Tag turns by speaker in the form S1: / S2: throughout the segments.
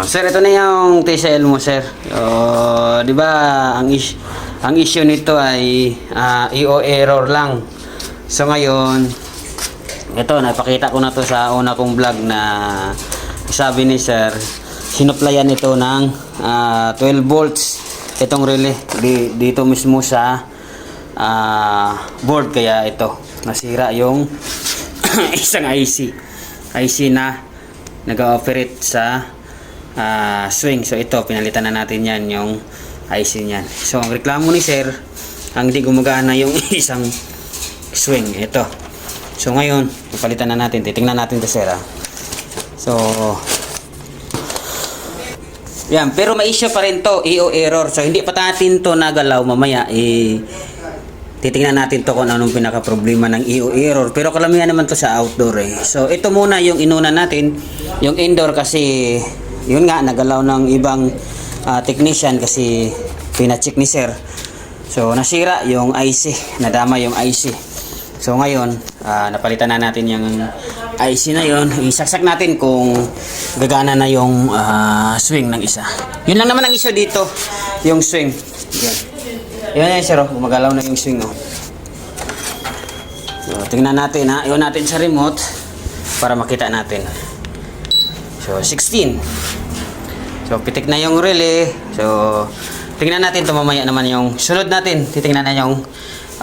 S1: Ah, sir, ito na yung TCL mo, sir. Oh, 'di ba, ang is ang issue nito ay ah, EO error lang. So ngayon, ito napakita ko na to sa una kong vlog na sabi ni sir, sinuplayan ito ng ah, 12 volts itong relay di, dito mismo sa ah, board kaya ito nasira yung isang IC IC na nag-operate sa ah, swing so ito pinalitan na natin yan yung IC niyan so ang reklamo ni sir ang hindi gumagana yung isang swing ito so ngayon papalitan na natin titingnan natin to sir ah. so yan, pero may issue pa rin to, EO error. So hindi pa natin to nagalaw mamaya eh titingnan natin to kung anong pinaka problema ng EO error. Pero kalamihan naman to sa outdoor eh. So ito muna yung inuna natin, yung indoor kasi yun nga nagalaw ng ibang ah, technician kasi pina-check ni sir. So nasira yung IC, nadama yung IC. So ngayon, ah, napalitan na natin yung IC na yon. Isaksak natin kung gagana na yung ah, swing ng isa. Yun lang naman ang issue dito, yung swing. Yan. Yan yan, sir. oh. Gumagalaw na yung swing. Oh. So, tingnan natin ha. Iwan natin sa remote para makita natin. So, 16. So, pitik na yung relay. So, tingnan natin to mamaya naman yung sunod natin. Titingnan na yung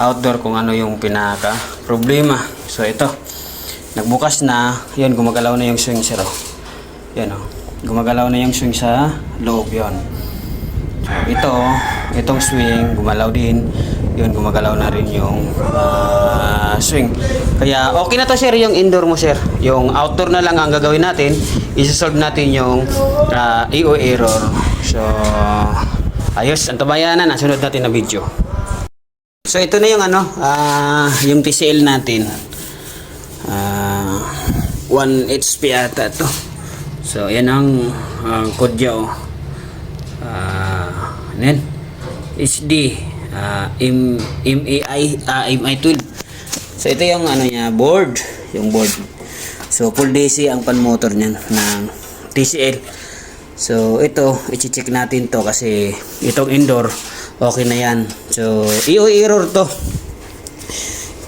S1: outdoor kung ano yung pinaka problema. So, ito. Nagbukas na. Yun, gumagalaw na yung swing sir. oh. Yan oh. Gumagalaw na yung swing sa loob yon. So, ito, itong swing, gumalaw din. Yun, gumagalaw na rin yung ah, swing. Kaya okay na to sir, yung indoor mo sir. Yung outdoor na lang ang gagawin natin. Isa-solve natin yung ah, EO error. So, ayos, ang tabayanan. Ang sunod natin na video. So, ito na yung ano, ah, yung TCL natin. Ah, 1 HP ata to. So, yan ang uh, code niya, oh. Ah, ano? HD ah, M MAI ah, MI12. So ito yung ano niya, board, yung board. So full DC ang pan motor niyan ng TCL. So ito, i-check natin to kasi itong indoor okay na yan. So EO error to.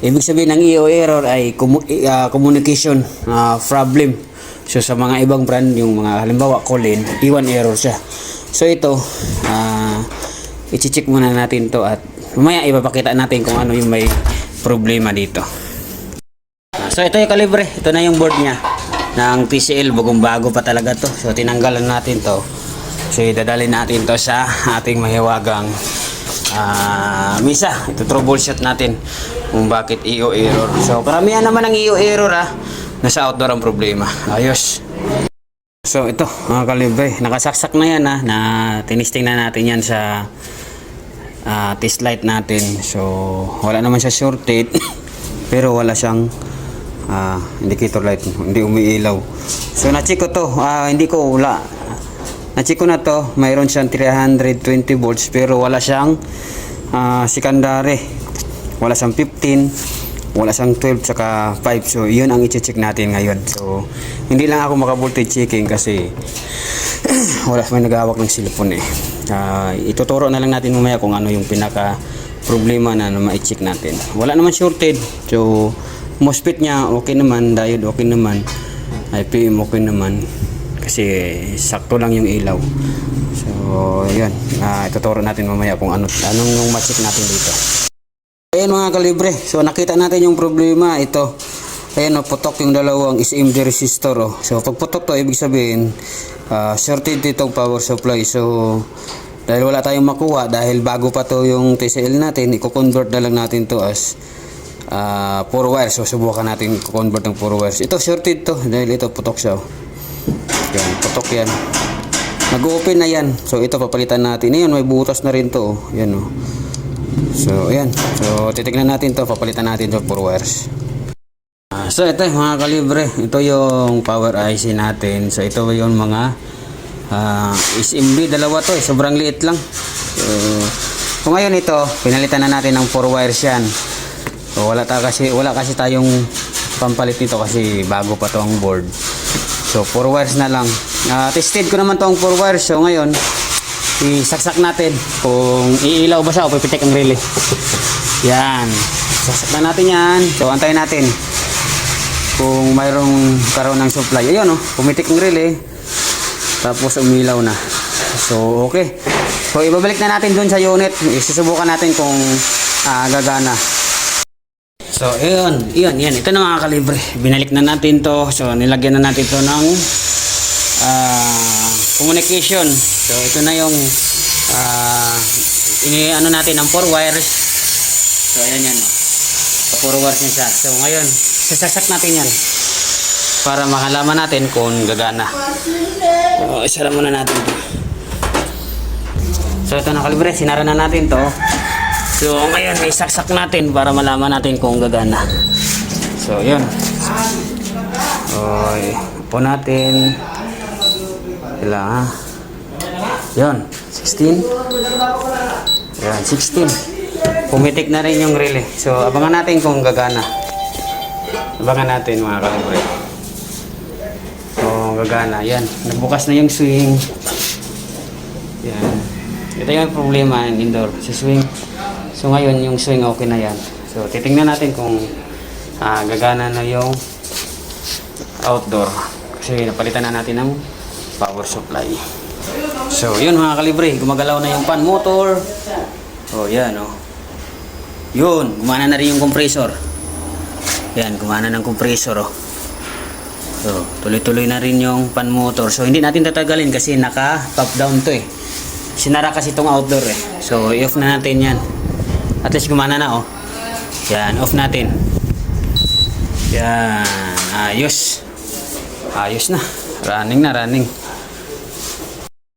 S1: Ibig sabihin ng EO error ay ah, communication ah, problem. So sa mga ibang brand, yung mga halimbawa Colin, iwan error siya. So ito, ah i-check muna natin to at mamaya ipapakita natin kung ano yung may problema dito. Ah, So ito yung kalibre, ito na yung board niya ng TCL, bagong bago pa talaga to. So tinanggalan natin to. So idadalhin natin to sa ating mahiwagang ah misa. Ito troubleshoot natin kung bakit EO error. So karamihan naman ng EO error ah. Nasa outdoor ang problema. Ayos. So ito mga kalibre, nakasaksak na yan ha, na tinisting na natin yan sa ah, test light natin. So wala naman siya shorted pero wala siyang ah, indicator light, hindi umiilaw. So na-check ko to, ah, hindi ko wala. Na-check ko na to, mayroon siyang 320 volts pero wala siyang ah, secondary. Wala siyang 15 wala siyang 12 saka 5 so yun ang i-check natin ngayon. So hindi lang ako maka-voltage checking kasi wala may naghahawak ng cellphone eh. Ah, ituturo na lang natin mamaya kung ano yung pinaka problema na, na ma-check natin. Wala naman shorted. So MOSFET niya okay naman diode okay naman IPM okay naman kasi sakto lang yung ilaw so yun Ah, ituturo natin mamaya kung ano anong yung ma-check natin dito Ayan mga kalibre. So nakita natin yung problema. Ito. Ayan o, putok yung dalawang SMD resistor o. So pag putok to, ibig sabihin, ah, shorted itong power supply. So, dahil wala tayong makuha, dahil bago pa to yung TCL natin, i-convert na lang natin to as ah, 4 wires. So subukan natin i-convert ng 4 wires. Ito shorted to, dahil ito putok siya o. Yan, putok yan. Nag-open na yan. So ito papalitan natin. Ayan, may butas na rin to. o. Yan o. So, ayan. So, titignan natin to Papalitan natin to for wires. Ah, so, ito mga kalibre. Ito yung power IC natin. So, ito yung mga ah, SMD. Dalawa to. Eh. Sobrang liit lang. So, so, ngayon ito, pinalitan na natin ng 4 wires yan. So, wala, ta kasi, wala kasi tayong pampalit nito kasi bago pa to ang board. So, 4 wires na lang. Ah, tested ko naman tong 4 wires. So ngayon, isaksak natin kung iilaw ba siya o pipitik ang relay. Yan. Saksak na natin yan. So antayin natin kung mayroong karoon ng supply. Ayun oh, pumitik ang relay. Tapos umilaw na. So okay. So ibabalik na natin dun sa unit. Isusubukan natin kung ah, gagana. So, ayun, yun, yan. Ito na mga kalibre. Binalik na natin to. So, nilagyan na natin to ng ah, communication. So, ito na yung ah, ini ano natin ng 4 wires. So, ayan yan. Oh. 4 wires niya siya. So, ngayon, sasasak natin yan. Para makalaman natin kung gagana. So, isara muna natin to. So, ito na kalibre. Sinara na natin to. So, ngayon, may saksak natin para malaman natin kung gagana. So, yun. Okay. Po natin. Ilang, ha? Yun. 16. Yan, 16. Pumitik na rin yung relay. So, abangan natin kung gagana. Abangan natin, mga kalibre. Kung gagana. Yan. Nagbukas na yung swing. Yan. Ito yung problema ng indoor. Sa swing. So ngayon yung swing okay na yan. So titingnan natin kung ah, gagana na yung outdoor. Kasi napalitan na natin ng power supply. So yun mga kalibre, gumagalaw na yung fan motor. Oh yan oh. Yun, gumana na rin yung compressor. Yan, gumana ng compressor oh. So, tuloy-tuloy na rin yung fan motor. So, hindi natin tatagalin kasi naka-top down to eh. Sinara kasi itong outdoor eh. So, i-off na natin yan. At least gumana na oh. Yan, off natin. Yan, ayos. Ayos na. Running na, running.